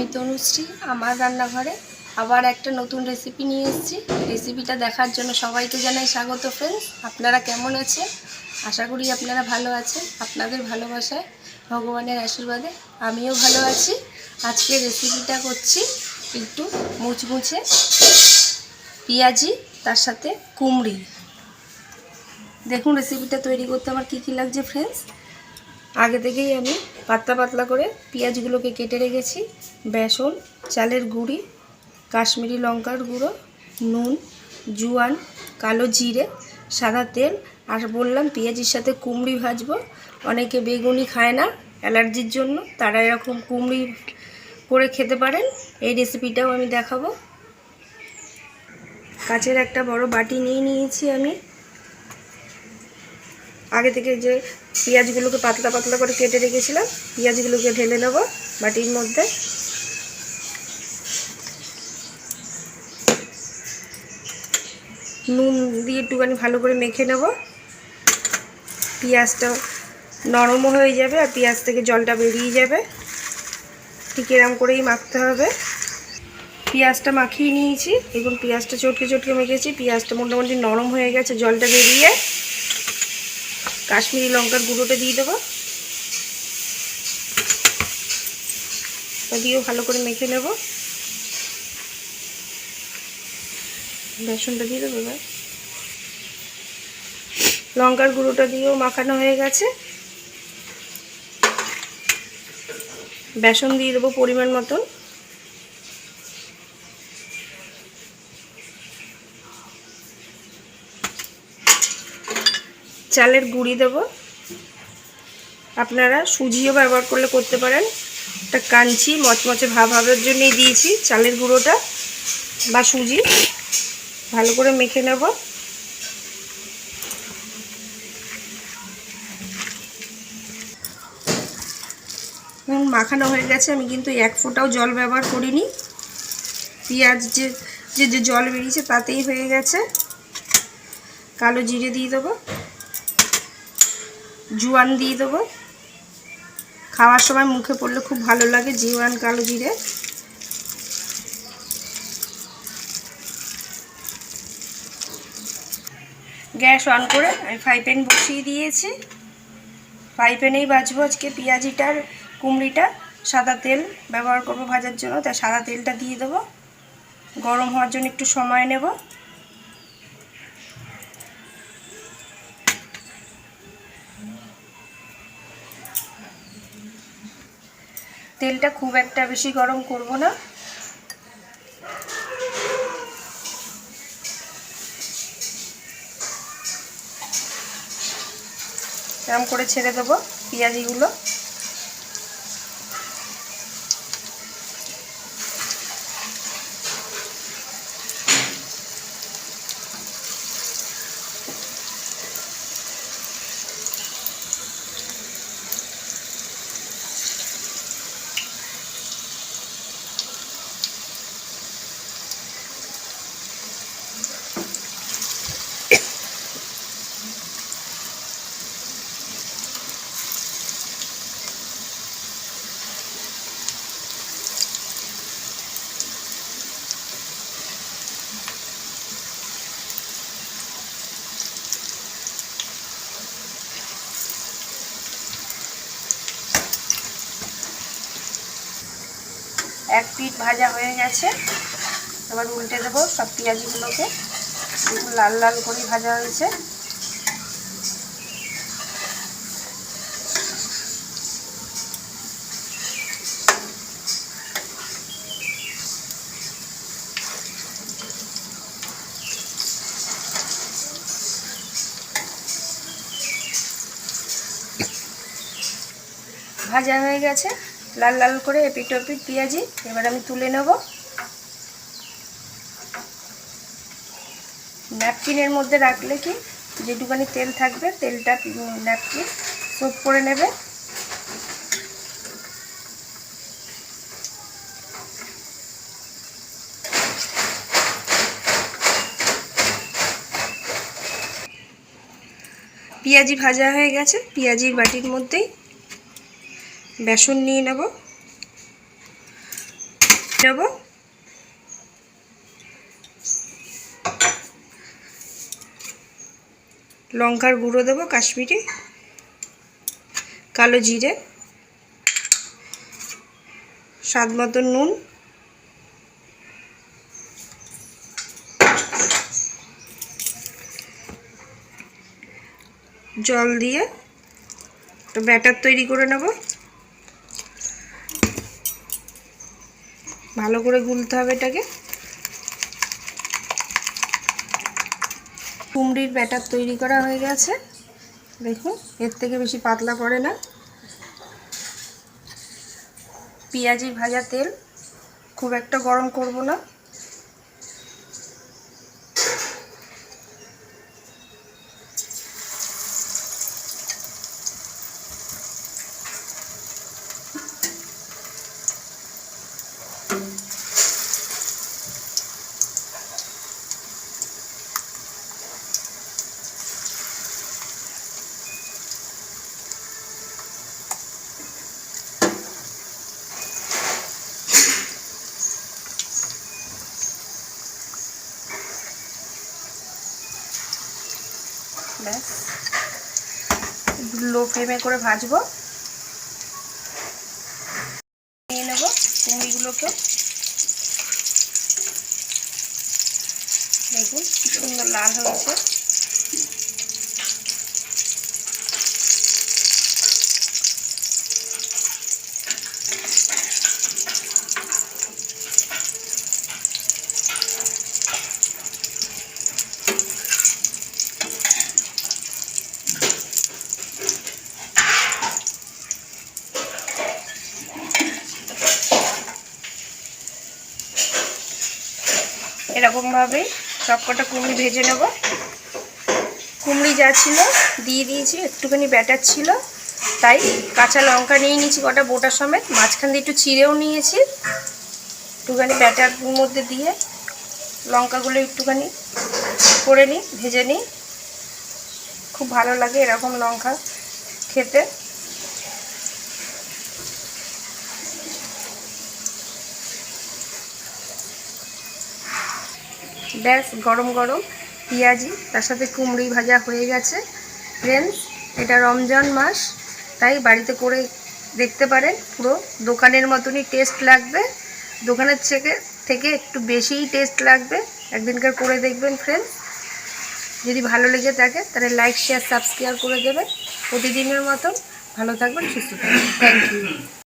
আমি তনুশ্রী, আমার রান্নাঘরে আবার একটা নতুন রেসিপি নিয়ে এসেছি। রেসিপিটা দেখার জন্য সবাইকে জানাই স্বাগত ফ্রেন্ডস আপনারা কেমন আছেন? আশা করি আপনারা ভালো আছেন। আপনাদের ভালোবাসায়, ভগবানের আশীর্বাদে আমিও ভালো আছি। আজকে রেসিপিটা করছি একটু মুচমুচে পেঁয়াজি, তার সাথে কুমড়ি। দেখুন রেসিপিটা তৈরি করতে আমার কী কী লাগছে ফ্রেন্ডস আগে থেকেই আমি পাতলা পাতলা করে পেঁয়াজগুলোকে কেটে রেখেছি, বেসন, চালের গুঁড়ি, কাশ্মীরি লঙ্কার গুঁড়ো, নুন, জুয়ান, কালো জিরে, সাদা তেল, আর বললাম পেঁয়াজির সাথে কুমড়ি ভাজবো। অনেকে বেগুনি খায় না, অ্যালার্জির জন্য, তারা এরকম কুমড়ি করে খেতে পারেন। এই রেসিপিটাও আমি দেখাবো। কাচের একটা বড় বাটি নিয়ে নিয়েছি আমি। আগে থেকে যে পেঁয়াজগুলোকে পাতলা পাতলা করে কেটে রেখেছিলাম, পেঁয়াজগুলোকে ঢেলে নেব বাটির মধ্যে। নুন দিয়ে একটুখানি ভালো করে মেখে নেব। পেঁয়াজটা নরমও হয়ে যাবে আর পেঁয়াজ থেকে জলটা বেরিয়ে যাবে। ঠিক এরম করেই মাখতে হবে। পেঁয়াজটা মাখিয়ে নিয়েছি। এখন পেঁয়াজটা চটকে চটকে মেখেছি। পেঁয়াজটা মোটামুটি নরম হয়ে গেছে, জলটা বেরিয়ে। কাশ্মীরি লঙ্কার গুঁড়োটা দিয়ে দেবো। দিয়েও ভালো করে মেখে নেব। বেসনটা দিয়ে দেবো এবার। লঙ্কার গুঁড়োটা দিয়েও মাখানো হয়ে গেছে। বেসন দিয়ে দেবো পরিমাণ মতন। চালের গুঁড়ি দেব। আপনারা সুজিও ব্যবহার করলে করতে পারেন। একটা কাঞ্চি মচমচে ভাব হওয়ার জন্যই দিয়েছি চালের গুঁড়োটা বা সুজি। ভালো করে মেখে নেব। মাখানো হয়ে গেছে। আমি কিন্তু এক ফোঁটাও জল ব্যবহার করিনি। পেঁয়াজ যে যে যে জল বেরিয়েছে তাতেই হয়ে গেছে। কালো জিরে দিয়ে দেবো। জুয়ান দিয়ে দেবো। খাওয়ার সময় মুখে পড়লে খুব ভালো লাগে, জুয়ান কালো জিরে। গ্যাস অন করে আমি ফ্রাই প্যান বসিয়ে দিয়েছি। ফ্রাই প্যানেই বাজবো আজকে পেঁয়াজিটার কুমড়িটা। সাদা তেল ব্যবহার করব ভাজার জন্য, তাই সাদা তেলটা দিয়ে দেবো। গরম হওয়ার জন্য একটু সময় নেব। তেলটা খুব একটা বেশি গরম করব না। এরম করে ছেড়ে দেবো পেঁয়াজিগুলো। এক পিঠ ভাজা হয়ে গেছে। এবার উল্টে দেবো সব পেঁয়াজিগুলোকে। লাল লাল করে ভাজা হয়েছে। ভাজা হয়ে গেছে। লাল লাল করে এপিট ওপিট পেঁয়াজি, এবার আমি তুলে নেব। ন্যাপকিনের মধ্যে রাখলে কি যেটুকানি তেল থাকবে, তেলটা ন্যাপকিন সোপ করে নেবে। পেঁয়াজি ভাজা হয়ে গেছে, পেঁয়াজির বাটির মধ্যেই বেসন নিয়ে নেব। নেব। লঙ্কার গুঁড়ো দেবো কাশ্মীরি। কালো জিরে। স্বাদ মতো নুন। জল দিয়ে ব্যাটার তৈরি করে নেব। ভালো করে গুলতে হবে এটাকে। কুমড়ির ব্যাটার তৈরি করা হয়ে গেছে। দেখুন, এর থেকে বেশি পাতলা পড়ে না। পেঁয়াজি ভাজা তেল খুব একটা গরম করব না। লো ফ্লেমে করে ভাজবো। নিয়ে নেব কুমড়িগুলোকে দেখুন সুন্দর লাল হয়েছে। এরকমভাবেই সবকটা কুমড়ি ভেজে নেব। কুমড়ি যা ছিল দিয়ে দিয়েছি, একটুখানি ব্যাটার ছিল, তাই কাঁচা লঙ্কা নিয়ে নিয়েছি কটা বোটা সমেত, মাঝখান দিয়ে একটু চিড়েও নিয়েছি, একটুখানি ব্যাটার মধ্যে দিয়ে লঙ্কাগুলো একটুখানি করে নিই, ভেজে নিই। খুব ভালো লাগে এরকম লঙ্কা খেতে। ব্যাস, গরম গরম পেঁয়াজি, তার সাথে কুমড়ি ভাজা হয়ে গেছে। ফ্রেন্ডস এটা রমজান মাস, তাই বাড়িতে করে দেখতে পারেন, পুরো দোকানের মতনই টেস্ট লাগবে। দোকানের থেকে থেকে একটু বেশিই টেস্ট লাগবে। একদিনকার করে দেখবেন ফ্রেন্ডস যদি ভালো লেগে থাকে, তাহলে লাইক শেয়ার সাবস্ক্রাইব করে দেবেন। প্রতিদিনের মতন ভালো থাকবেন, সুস্থ থাকবেন। Thank you